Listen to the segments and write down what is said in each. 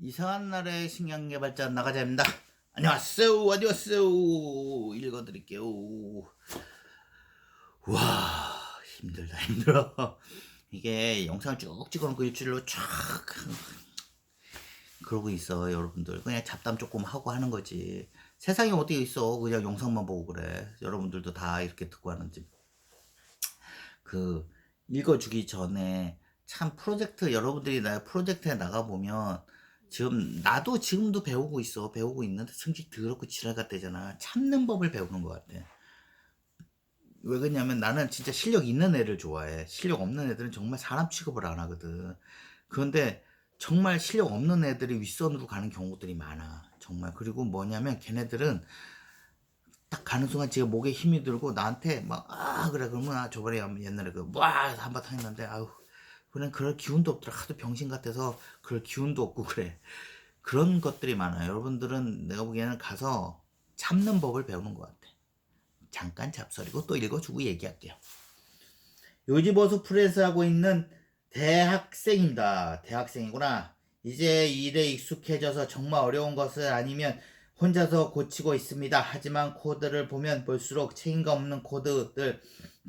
이상한 날의 신경개발자 나가자입니다. 안녕하세요. 어디왔어요? 읽어드릴게요. 와 힘들다 힘들어. 이게 영상을 쭉 찍어놓고 일주일로 쫙 그러고 있어 여러분들. 그냥 잡담 조금 하고 하는 거지. 세상에 어디 있어? 그냥 영상만 보고 그래. 여러분들도 다 이렇게 듣고 하는지. 그 읽어주기 전에 참 프로젝트 여러분들이 나 프로젝트에 나가 보면 지금 나도 지금도 배우고 있어. 배우고 있는데 성질 더럽고 지랄 같대잖아. 참는 법을 배우는 것 같아. 왜 그러냐면 나는 진짜 실력 있는 애를 좋아해. 실력 없는 애들은 정말 사람 취급을 안 하거든. 그런데 정말 실력 없는 애들이 윗선으로 가는 경우들이 많아. 정말. 그리고 뭐냐면 걔네들은 딱 가는 순간 지가 목에 힘이 들고 나한테 막 아 그래. 그러면 아 저번에 옛날에 그와 한바탕 했는데 아우 그냥 그럴 기운도 없더라. 하도 병신 같아서 그럴 기운도 없고 그래. 그런 것들이 많아요. 여러분들은 내가 보기에는 가서 참는 법을 배우는 것 같아. 잠깐 잡설이고 또 읽어주고 얘기할게요. 어서 프레스 하고 있는 대학생입니다. 대학생이구나. 이제 일에 익숙해져서 정말 어려운 것을 아니면 혼자서 고치고 있습니다. 하지만 코드를 보면 볼수록 책임감 없는 코드들,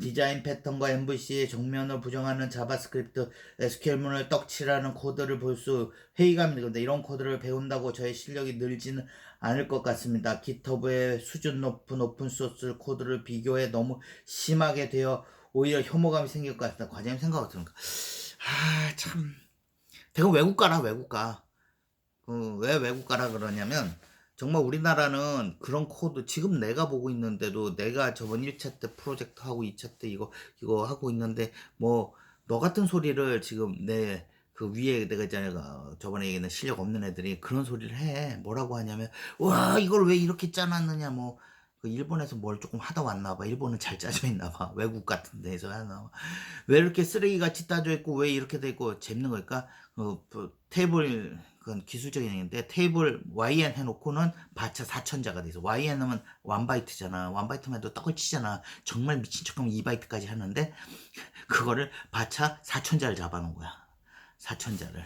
디자인 패턴과 MVC의 정면을 부정하는 자바스크립트, SQL문을 떡칠하는 코드를 볼 수 회의감이 들는데 이런 코드를 배운다고 저의 실력이 늘지는 않을 것 같습니다. 기터브의 수준 높은 오픈소스 코드를 비교해 너무 심하게 되어 오히려 혐오감이 생길 것 같습니다. 과장님 생각 어떻습니까? 아, 참. 대금 외국 가라, 외국가. 그, 왜 외국 가라 그러냐면, 정말 우리나라는 그런 코드 지금 내가 보고 있는데도 내가 저번 1차 때 프로젝트 하고 2차 때 이거 이거 하고 있는데 뭐 너 같은 소리를 지금 내 그 위에 내가 있잖아 저번에 얘기했는 실력 없는 애들이 그런 소리를 해. 뭐라고 하냐면 와 이걸 왜 이렇게 짜놨느냐 뭐 그 일본에서 뭘 조금 하다 왔나 봐. 일본은 잘 짜져 있나 봐. 외국 같은 데서 하나. 왜 이렇게 쓰레기 같이 따져 있고 왜 이렇게 돼 있고 재밌는 거니까? 어, 그 테이블 그건 기술적인 얘기인데 테이블 YN 해놓고는 바차 4천자가 돼서 YN 하면 1바이트잖아. 1바이트만 해도 떡을 치잖아. 정말 미친 척하면 2바이트까지 하는데 그거를 바차 4천자를 잡아놓은 거야. 4천자를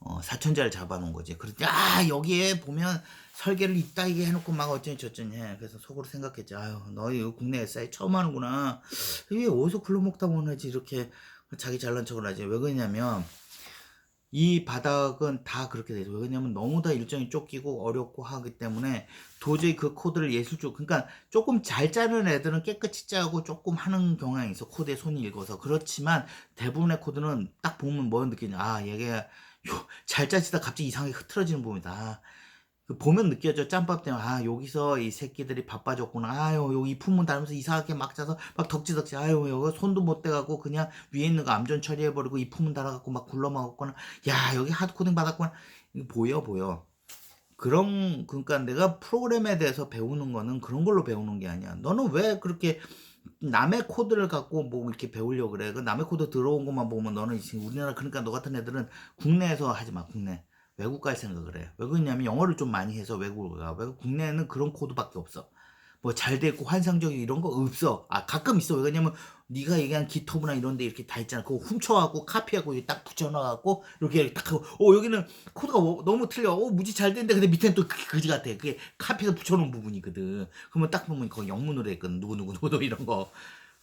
어 4천자를 잡아놓은 거지 그랬더니 아 여기에 보면 설계를 이따이게 해놓고 막 어쩌니 저쩌니 해 그래서 속으로 생각했지 아유 너 이거 국내 SI 처음 하는구나 이게 어디서 글러먹다 보내지 이렇게 자기 잘난 척을 하지 왜 그러냐면 이 바닥은 다 그렇게 되죠. 왜냐면 너무 다 일정이 쫓기고 어렵고 하기 때문에 도저히 그 코드를 예술적, 그러니까 조금 잘 짜는 애들은 깨끗이 짜고 조금 하는 경향이 있어. 코드에 손이 익어서. 그렇지만 대부분의 코드는 딱 보면 뭐 느끼냐. 아, 얘가 잘 짜지다 갑자기 이상하게 흐트러지는 부분이다. 그 보면 느껴져. 짬밥 때문에. 아 여기서 이 새끼들이 바빠졌구나. 아유 여기 품문 달면서 이상하게 막 짜서 막 덕지덕지. 아유 여기 손도 못 대갖고 그냥 위에 있는 거 암전 처리해버리고 이 품문 달아갖고 막 굴러먹었구나. 야 여기 하드 코딩 받았구나. 이거 보여 보여. 그런 그러니까 내가 프로그램에 대해서 배우는 거는 그런 걸로 배우는 게 아니야. 너는 왜 그렇게 남의 코드를 갖고 뭐 이렇게 배우려고 그래 그 남의 코드 들어온 것만 보면 너는 지금 우리나라 그러니까 너 같은 애들은 국내에서 하지 마 국내 외국 갈 생각을 해. 왜 그러냐면 영어를 좀 많이 해서 외국을 가. 외국 국내에는 그런 코드밖에 없어. 뭐잘돼 있고 환상적인 이런 거 없어. 아 가끔 있어. 왜 그러냐면 네가 얘기한 기토브나 이런 데 이렇게 다 있잖아. 그거 훔쳐갖고 카피하고 딱 붙여놔갖고 이렇게 딱 하고 어 여기는 코드가 뭐- 너무 틀려. 어 무지 잘 됐는데 근데 밑에는 또 그- 그지 같아. 그게 카피해서 붙여놓은 부분이거든. 그러면 딱 보면 거기 영문으로 했거든. 누구 누구 누구도 이런 거.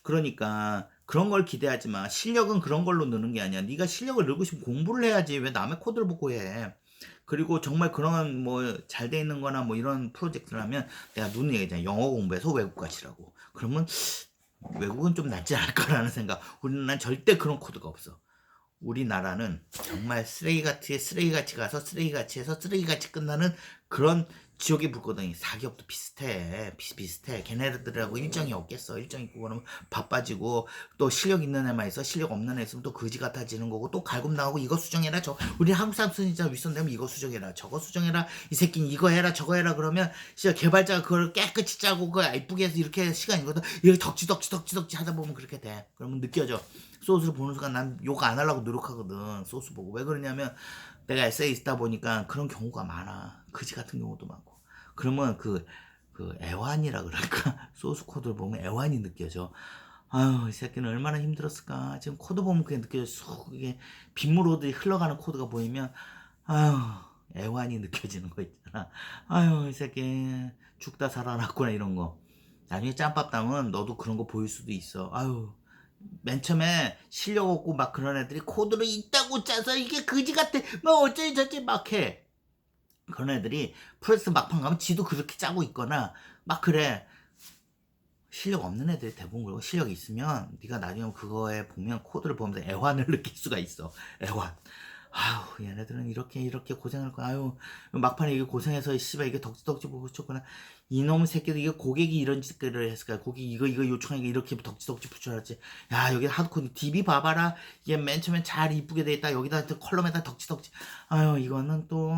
그러니까 그런 걸 기대하지 마. 실력은 그런 걸로 느는 게 아니야. 네가 실력을 늘고 싶으면 공부를 해야지. 왜 남의 코드를 보고 해? 그리고 정말 그런 뭐 잘 돼 있는 거나 뭐 이런 프로젝트를 하면 내가 누는 얘기잖아. 영어 공부해서 외국 가시라고. 그러면 외국은 좀 낫지 않을까라는 생각. 우리는 절대 그런 코드가 없어. 우리나라는 정말 쓰레기같이 쓰레기같이 가서 쓰레기같이 해서 쓰레기같이 끝나는 그런 지옥의 불거덩이 사기업도 비슷해. 비슷비슷해. 걔네들하고 일정이 없겠어. 일정이 있고 그러면 바빠지고 또 실력 있는 애만 있어. 실력 없는 애 있으면 또 거지 같아지는 거고 또 갈굼나가고 이거 수정해라 저. 우리 한국 사람 쓰니까 윗선 되면 이거 수정해라 저거 수정해라. 이 새끼는 이거 해라 저거 해라 그러면 진짜 개발자가 그걸 깨끗이 짜고 그걸 이쁘게 해서 이렇게 시간이거든 이렇게 덕지 덕지 덕지 덕지 하다 보면 그렇게 돼. 그러면 느껴져. 소스를 보는 순간 난 욕 안 하려고 노력하거든 소스 보고. 왜 그러냐면 내가 에세이 있다 보니까 그런 경우가 많아 그지 같은 경우도 많고 그러면 그, 그 애환이라 그럴까 소스 코드를 보면 애환이 느껴져 아유 이 새끼는 얼마나 힘들었을까 지금 코드 보면 그게 느껴져 쑥 이게 빗물 오듯이 흘러가는 코드가 보이면 아유 애환이 느껴지는 거 있잖아. 아유, 이 새끼 죽다 살아났구나 이런 거. 나중에 짬밥 담은 너도 그런 거 보일 수도 있어. 아유, 맨 처음에 실력 없고 막 그런 애들이 코드를 있다고 짜서 이게 그지 같아. 뭐 어쩌지 저쩌지 막 해. 그런 애들이 프레스 막판 가면 지도 그렇게 짜고 있거나 막 그래. 실력 없는 애들이 대부분 그러고 실력이 있으면 네가 나중에 그거에 보면 코드를 보면서 애환을 느낄 수가 있어. 애환. 아유 얘네들은 이렇게 이렇게 고생할 거야. 아유 막판에 이게 고생해서 씨발 이게 덕지덕지 쳤구나. 이놈 새끼들 이거 고객이 이런 짓들을 했을까? 고객 이거 이거 요청하니까 이렇게 덕지덕지 붙여놨지. 야 여기 하드코드 DB 봐봐라. 얘 맨 처음에 잘 이쁘게 돼 있다. 여기다 또 컬럼에다 덕지덕지. 아유 이거는 또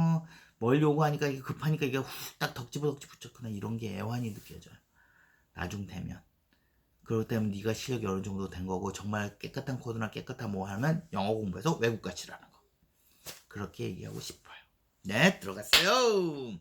뭘 요구하니까 이게 급하니까 이게 훅딱 덕지덕지 붙였구나. 이런 게 애환이 느껴져요. 나중 되면. 그렇기 때문에 네가 실력이 어느 정도 된 거고 정말 깨끗한 코드나 깨끗한 뭐 하면 영어 공부해서 외국 가치라는 거. 그렇게 얘기하고 싶어요. 네, 들어갔어요.